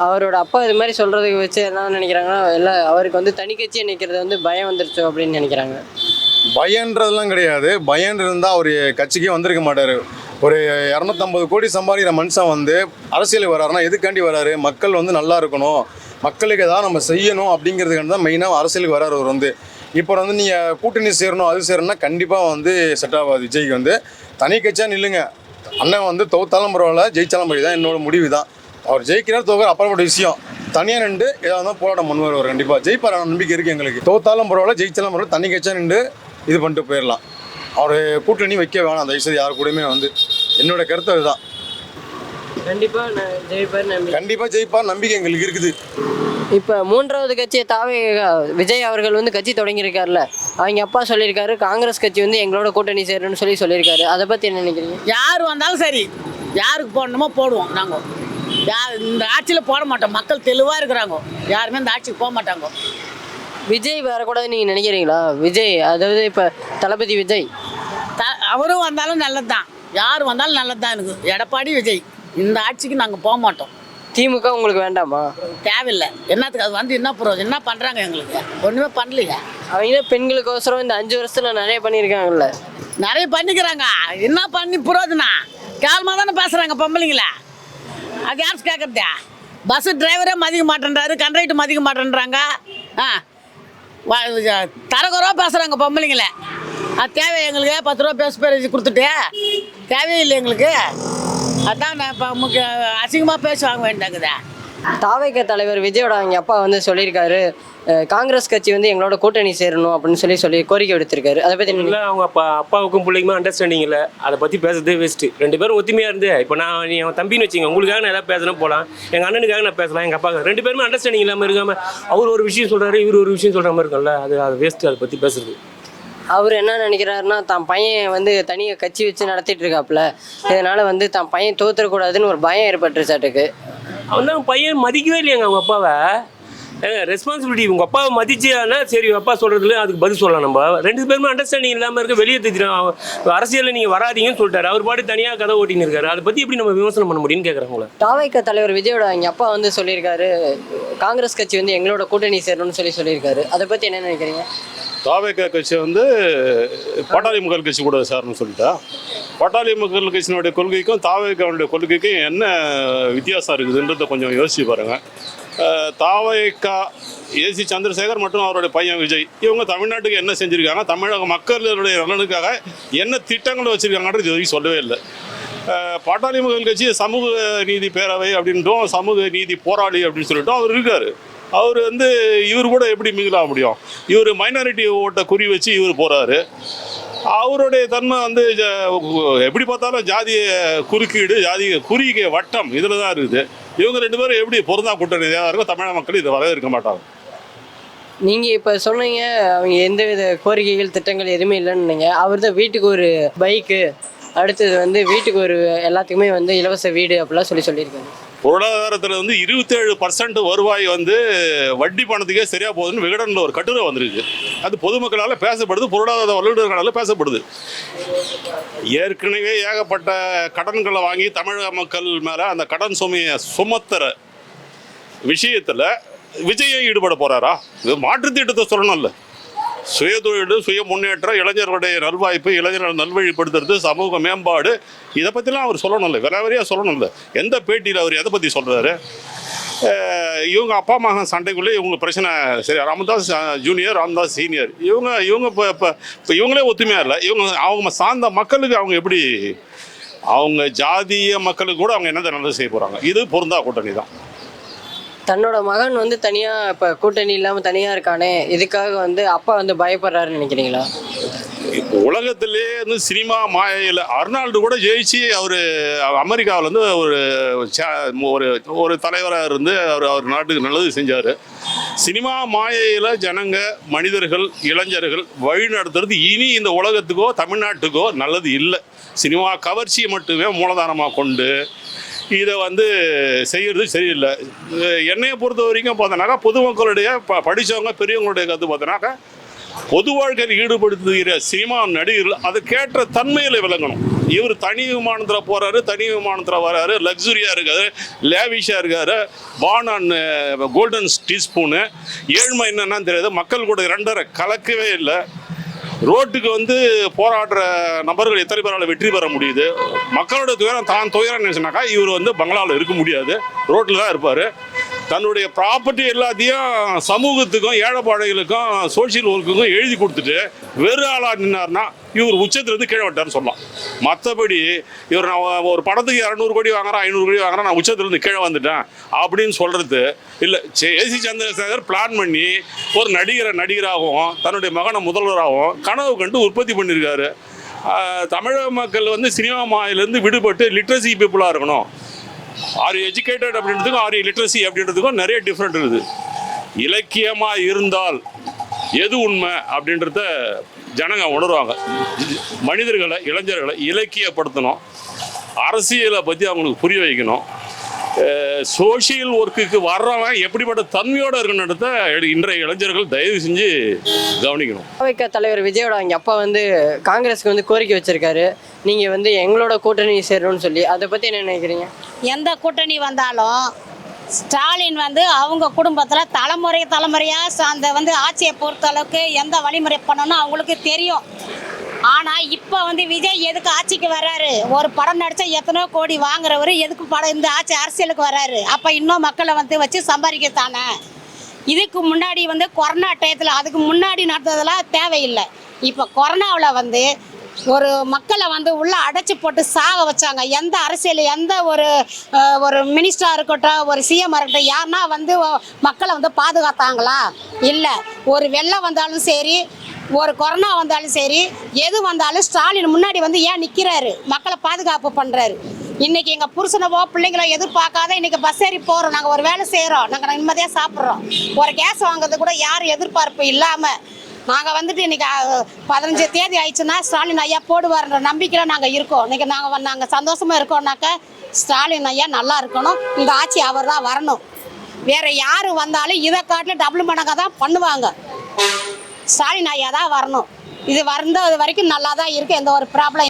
அவரோட அப்பா இது மாதிரி சொல்றதுக்கு வச்சு என்ன நினைக்கிறாங்கன்னா இல்லை அவருக்கு வந்து தனி கட்சியை நிற்கிறது வந்து பயம் வந்துருச்சு அப்படின்னு நினைக்கிறாங்க. பயன்றதெல்லாம் கிடையாது. பயம் இருந்தால் அவர் கட்சிக்கே வந்திருக்க மாட்டார். ஒரு இரநூத்தம்பது கோடி சம்பாதிக்கிற மனுஷன் வந்து அரசியலுக்கு வராருன்னா எதுக்காண்டி வராரு? மக்கள் வந்து நல்லா இருக்கணும். மக்களுக்கு ஏதாவது நம்ம செய்யணும் அப்படிங்கிறதுக்காண்டி தான் மெயினாக அரசியலுக்கு வராரு அவர் வந்து. இப்போ வந்து நீங்கள் கூட்டணி சேரணும் அது சேரணும்னா கண்டிப்பாக வந்து செட் ஆகாது விஜய்க்கு வந்து. தனி கட்சியாக நில்லுங்க. அண்ணன் வந்து தோத்தாலும் பரவாயில்ல ஜெயிச்சாலும் பரவாயில்ல. தான் என்னோட முடிவு தான் அவர் ஜெயிக்கிறார் தோக்கிற அப்புறப்பட்ட விஷயம். தனியாக நின்று ஏதாவது இருந்தாலும் போராட்டம் பண்ணுவார் கண்டிப்பாக ஜெயிப்பார்? நம்பிக்கை இருக்குது எங்களுக்கு. தோத்தாலும் பரவாயில்ல ஜெயிச்சாலும் பரவாயில்ல. தனி கட்சியாக நின்று இது பண்ணிட்டு போயிடலாம். அவர் கூட்டணி வைக்க வேணாம். தயவுசெய்து யார் கூடயுமே வந்து. என்னோட கருத்து அதுதான். கண்டிப்பாக ஜெயிப்பார் நம்பிக்கை எங்களுக்கு இருக்குது. இப்போ மூன்றாவது கட்சியை தாவே விஜய் அவர்கள் வந்து கட்சி தொடங்கியிருக்காருல்ல. அவங்க அப்பா சொல்லியிருக்காரு காங்கிரஸ் கட்சி வந்து எங்களோட கூட்டணி சேருன்னு சொல்லி சொல்லியிருக்காரு. அதை பற்றி என்ன நினைக்கிறீங்க? யார் வந்தாலும் சரி. யாருக்கு போடணுமோ போடுவோம். நாங்கள் யார் இந்த ஆட்சியில் போட மாட்டோம். மக்கள் தெளிவாக இருக்கிறாங்க. யாருமே இந்த ஆட்சிக்கு போக மாட்டாங்க. விஜய் வரக்கூடாதுன்னு நீங்கள் நினைக்கிறீங்களா? விஜய் அதாவது இப்போ தளபதி விஜய். த அவரும் வந்தாலும் நல்லது தான் யார் வந்தாலும் நல்லது தான் எனக்கு. எடப்பாடி விஜய் இந்த ஆட்சிக்கு நாங்கள் போக மாட்டோம். திமுக உங்களுக்கு வேண்டாமா? தேவையில்லை. என்னத்துக்கு? அது வந்து என்ன ப்ரோஜனம் என்ன பண்ணுறாங்க எங்களுக்கு? ஒன்றுமே பண்ணலையே. அவங்க பெண்களுக்கோசரம் இந்த அஞ்சு வருஷத்துல நிறைய பண்ணியிருக்காங்கல்ல. நிறைய பண்ணிக்கிறாங்க. என்ன பண்ணி புரோஜனம் கேவலமாக தானே பேசுகிறாங்க பொம்பளைங்கள. அது யார் கேட்குறதா பஸ்ஸு டிரைவரே மதிக்க மாட்டேன்றாரு கண்ட்ரைட்டு மதிக்க மாட்டேன்றாங்க. ஆ தரகுறவா பேசுகிறாங்க பொம்பளைங்கள. அது தேவை எங்களுக்கு பத்து ரூபா பேச பேசி கொடுத்துட்டு. தேவையில்லை எங்களுக்கு. அதான் நான் இப்போ முக்கிய அசிங்கமாக பேசி வாங்க வேண்டாங்குதா தாவைக்க தலைவர் விஜயோட அவங்க அப்பா வந்து சொல்லியிருக்காரு. காங்கிரஸ் கட்சி வந்து எங்களோட கூட்டணி சேரணும் அப்படின்னு சொல்லி சொல்லி கோரிக்கை விடுத்திருக்காரு. அதை பற்றி இல்லை அவங்க அப்பா அப்பாவுக்கும் பிள்ளைக்குமே அண்டர்ஸ்டாண்டிங் இல்லை. அதை பற்றி பேசுறதே வேஸ்ட்டு ரெண்டு பேரும் ஒத்துமையாக இருந்து இப்போ நான் அவன் தம்பின்னு வச்சுங்க உங்களுக்காக நான் எதாவது பேசணும் போகலாம் எங்கள் அண்ணனுக்காக நான் பேசலாம் எங்கள் அப்பா ரெண்டு பேருமே அண்டர்ஸ்டாண்டிங் இல்லாமல் இருக்காமல் அவர் ஒரு விஷயம் சொல்கிறாரு இவர் ஒரு விஷயம் சொல்கிற மாதிரி இருக்கும்ல. அது அது வேஸ்ட்டு அதை பற்றி பேசுறது. அவர் என்ன நினைக்கிறாருன்னா தான் பையன் வந்து தனியாக கட்சி வச்சு நடத்திட்டு இருக்காப்புல. இதனால வந்து தான் பையன் தோத்துறக்கூடாதுன்னு ஒரு பயம் ஏற்பட்டுருச்சாட்டுக்கு அவன் தான் பையன் மதிக்கவே இல்லையாங்க அவங்க அப்பாவை. ரெஸ்பான்சிபிலிட்டி உங்கள் அப்பாவை மதிச்சானா சரி அப்பா சொல்கிறதுல அதுக்கு பதில் சொல்லலாம் நம்ம. ரெண்டு பேருமே அண்டர்ஸ்டாண்டிங் இல்லாமல் இருக்க வெளியே தெரிஞ்சிடும் அரசியலில் நீங்கள் வராதீங்கன்னு சொல்லிட்டாரு. அவர் பாட்டு தனியாக கதை ஓட்டின்னு இருக்காரு. அதை பற்றி எப்படி நம்ம விமர்சனம் பண்ண முடியும்னு கேட்குறாங்க உங்களை. தாவைக்க தலைவர் விஜயோட அவங்க அப்பா வந்து சொல்லியிருக்காரு. காங்கிரஸ் கட்சி வந்து எங்களோட கூட்டணி சேரணும்னு சொல்லி சொல்லியிருக்காரு. அதை பற்றி என்ன நினைக்கிறீங்க? தாவேக்கா கட்சி வந்து பாட்டாளி மக்கள் கட்சி கூட சார்னு சொல்லிட்டா. பாட்டாளி மக்கள் கட்சியினுடைய கொள்கைக்கும் தாவேக்காவுடைய கொள்கைக்கும் என்ன வித்தியாசம் இருக்குதுன்றதை கொஞ்சம் யோசிச்சு பாருங்க. தாவயக்கா ஏசி சந்திரசேகர் மற்றும் அவருடைய பையன் விஜய். இவங்க தமிழ்நாட்டுக்கு என்ன செஞ்சுருக்காங்க? தமிழக மக்களுடைய நலனுக்காக என்ன திட்டங்கள் வச்சுருக்காங்கன்றது இது வரைக்கும் சொல்லவே இல்லை. பாட்டாளி மக்கள் கட்சி சமூக நீதி பேரவை அப்படின்ட்டும் சமூக நீதி போராளி அப்படின்னு சொல்லிட்டு அவர் இருக்கார். அவர் வந்து இவர் கூட எப்படி மிங்கிலாக முடியும்? இவர் மைனாரிட்டி ஓட்டை குறி வச்சு இவர் போகிறாரு அவருடைய தன்மை வந்து எப்படி பார்த்தாலும் ஜாதிய குறுக்கீடு ஜாதிய குறுகிய வட்டம் இதில் தான் இருக்குது. இவங்க ரெண்டு பேரும் எப்படி பொருந்தா கூட்டணியாக இருக்கும் தமிழக மக்கள் இதை வரவேற்க மாட்டாங்க. நீங்கள் இப்போ சொன்னீங்க அவங்க எந்த வித கோரிக்கைகள் திட்டங்கள் எதுவுமே இல்லைன்னு அவர் தான் வீட்டுக்கு ஒரு பைக்கு அடுத்தது வந்து வீட்டுக்கு ஒரு எல்லாத்துக்குமே வந்து இலவச வீடு அப்படிலாம் சொல்லி சொல்லியிருக்காங்க பொருளாதாரத்தில் வந்து இருபத்தேழு பர்சன்ட் வருவாய் வந்து வட்டி பணத்துக்கே சரியாக போகுதுன்னு விகடனில் ஒரு கட்டுரை வந்திருக்கு. அது பொதுமக்களால் பேசப்படுது பொருளாதார வல்லுநர்களால் பேசப்படுது. ஏற்கனவே ஏகப்பட்ட கடன்களை வாங்கி தமிழக மக்கள் மேலே அந்த கடன் சுமையை சுமத்துற விஷயத்தில் விஜயம் ஈடுபட போகிறாரா இது மாற்றுத்திட்டத்தை திட்டத்தை சுய சுயதொழில் சுய முன்னேற்றம் இளைஞர்களுடைய நல்வாய்ப்பு இளைஞர்கள் நல்வழிப்படுத்துறது சமூக மேம்பாடு இதை பற்றிலாம் அவர் சொல்லணும்ல. விரைவரையாக சொல்லணும்ல. எந்த பேட்டியில் அவர் எதை பற்றி சொல்கிறாரு இவங்க அப்பா அம்மா சண்டைக்குள்ளே இவங்க பிரச்சனை சரி ராமதாஸ் ஜூனியர் ராமதாஸ் சீனியர். இவங்க இவங்க இப்போ இப்போ இப்போ இவங்களே ஒத்துமையாக இல்லை. இவங்க அவங்க சார்ந்த மக்களுக்கு அவங்க எப்படி அவங்க ஜாதிய மக்களுக்கு கூட அவங்க என்ன நல்லது செய்ய போகிறாங்க இது பொருந்தா கூட்டணி தான். தன்னோட மகன் வந்து தனியாக இப்போ கூட்டணி இல்லாமல் தனியாக இருக்கானே இதுக்காக வந்து அப்பா வந்து பயப்படுறாருன்னு நினைக்கிறீங்களா? உலகத்திலே வந்து சினிமா மாயையில் அர்னால்டு கூட ஜெயிச்சு அவர் அமெரிக்காவில் வந்து ஒரு ஒரு ஒரு தலைவராக இருந்து அவர் அவர் நாட்டுக்கு நல்லது செஞ்சார். சினிமா மாயையில் ஜனங்க மனிதர்கள் இளைஞர்கள் வழி நடத்துறது இனி இந்த உலகத்துக்கோ தமிழ்நாட்டுக்கோ நல்லது இல்லை. சினிமா கவர்ச்சியை மட்டுமே மூலதானமாக கொண்டு இதை வந்து செய்கிறது சரியில்லை. என்னையை பொறுத்த வரைக்கும் பார்த்தோன்னாக்கா பொதுமக்களுடைய ப படித்தவங்க பெரியவங்களுடைய கருத்து பார்த்தோன்னாக்கா பொது வாழ்க்கையில் ஈடுபடுத்துகிற சினிமா நடிகர்கள் அதுக்கேற்ற தன்மையில் விளங்கணும். இவர் தனி விமானத்தில் போகிறாரு தனி விமானத்தில் வராரு லக்ஸுரியாக இருக்காரு லேவிஷாக இருக்காரு. பான் அண்ட் கோல்டன் டீஸ்பூனு ஏழ்மை என்னென்னு தெரியாது. மக்கள் கூட இரண்டரை கலக்கவே இல்லை. ரோட்டுக்கு வந்து போராடுற நபர்கள் எத்தனை பேரால் வெற்றி பெற முடியுது? மக்களோட துயரம் தான் துயரம் நினைச்சுனாக்கா இவர் வந்து பங்களாவில் இருக்க முடியாது. ரோட்டில் தான் இருப்பார். தன்னுடைய ப்ராப்பர்ட்டி எல்லாத்தையும் சமூகத்துக்கும் ஏழைப்பாடைகளுக்கும் சோஷியல் ஒர்க்குக்கும் எழுதி கொடுத்துட்டு வெறு ஆளாக நின்னார்னா இவர் உச்சத்துலேருந்து கீழே விட்டார்னு சொல்லலாம். மற்றபடி இவர் நான் ஒரு படத்துக்கு இரநூறு கோடி வாங்குறேன் ஐநூறு கோடி வாங்குறேன் நான் உச்சத்துலேருந்து கீழே வந்துட்டேன் அப்படின்னு சொல்கிறது இல்லை. ஏசி சந்திரசேகர் பிளான் பண்ணி ஒரு நடிகரை நடிகராகவும் தன்னுடைய மகனை முதல்வராகவும் கனவு கண்டு உற்பத்தி பண்ணியிருக்காரு. தமிழக மக்கள் வந்து சினிமா மாயிலேருந்து விடுபட்டு லிட்ரஸி பீப்புளாக இருக்கணும். ஆர் எஜுகேட்டட் அப்படின்றதுக்கும் ஆர் லிட்ரஸி அப்படின்றதுக்கும் நிறைய டிஃப்ரெண்ட் இருக்குது. இலக்கியமாக இருந்தால் எது உண்மை அப்படின்றத ஜனங்க உணர்வாங்க. மனிதர்களை இளைஞர்களை இலக்கியப்படுத்தணும். அரசியலை பற்றி அவங்களுக்கு புரிய வைக்கணும். சோஷியல் ஒர்க்குக்கு வர்றவன் எப்படிப்பட்ட தன்மையோடு இருக்கணுன்றத இன்றைய இளைஞர்கள் தயவு செஞ்சு கவனிக்கணும். வைக்க தலைவர் விஜயோட அவங்க அப்பா வந்து காங்கிரஸ்க்கு வந்து கோரிக்கை வச்சிருக்காரு. நீங்க வந்து எங்களோட கூட்டணி சேரணும்னு சொல்லி. அதை பத்தி என்ன நினைக்கிறீங்க? எந்த கூட்டணி வந்தாலும் ஸ்டாலின் வந்து அவங்க குடும்பத்தில் தலைமுறை தலைமுறையாக அந்த வந்து ஆட்சியை பொறுத்த அளவுக்கு எந்த வழிமுறை பண்ணணும் அவங்களுக்கு தெரியும். ஆனால் இப்போ வந்து விஜய் எதுக்கு ஆட்சிக்கு வராரு? ஒரு படம் நடித்தா எத்தனோ கோடி வாங்குறவர் எதுக்கு படம் இந்த ஆட்சி அரசியலுக்கு வராரு? அப்போ இன்னும் மக்களை வந்து வச்சு சம்பாதிக்கத்தானே? இதுக்கு முன்னாடி வந்து கொரோனா டயத்தில் அதுக்கு முன்னாடி நடந்ததெல்லாம் தேவையில்லை. இப்போ கொரோனாவில் வந்து ஒரு மக்களை வந்து உள்ள அடைச்சி போட்டு சாக வச்சாங்க. எந்த அரசியல் எந்த ஒரு ஒரு மினிஸ்டராக இருக்கட்டும் ஒரு சிஎம் இருக்கட்டும் யாருன்னா வந்து மக்களை வந்து பாதுகாத்தாங்களா? இல்லை. ஒரு வெள்ளம் வந்தாலும் சரி ஒரு கொரோனா வந்தாலும் சரி எது வந்தாலும் ஸ்டாலின் முன்னாடி வந்து ஏன் நிற்கிறாரு மக்களை பாதுகாப்பு பண்ணுறாரு இன்னைக்கு எங்கள் புருஷனவோ பிள்ளைங்களோ எதிர்பார்க்காத இன்னைக்கு பஸ் ஏறி போகிறோம் நாங்கள் ஒரு வேலை செய்கிறோம் நாங்கள் நிம்மதியாக சாப்பிட்றோம். ஒரு கேஸ் வாங்குறது கூட யாரும் எதிர்பார்ப்பு இல்லாமல் நாங்கள் வந்துட்டு இன்னைக்கு பதினஞ்சு தேதி ஆயிடுச்சுன்னா ஸ்டாலின் ஐயா போடுவார்ன்ற நம்பிக்கையில் நாங்கள் இருக்கோம். இன்னைக்கு நாங்கள் நாங்கள் சந்தோஷமாக இருக்கோம்னாக்க ஸ்டாலின் ஐயா நல்லா இருக்கணும். இந்த ஆட்சி அவர் தான் வரணும். வேற யார் வந்தாலும் இதை காட்டிலும் டபுள் மடங்காக தான் பண்ணுவாங்க. ஸ்டாலின் ஐயா தான் வரணும். இது வந்த வரைக்கும் நல்லா தான் இருக்குது எந்த ஒரு ப்ராப்ளம்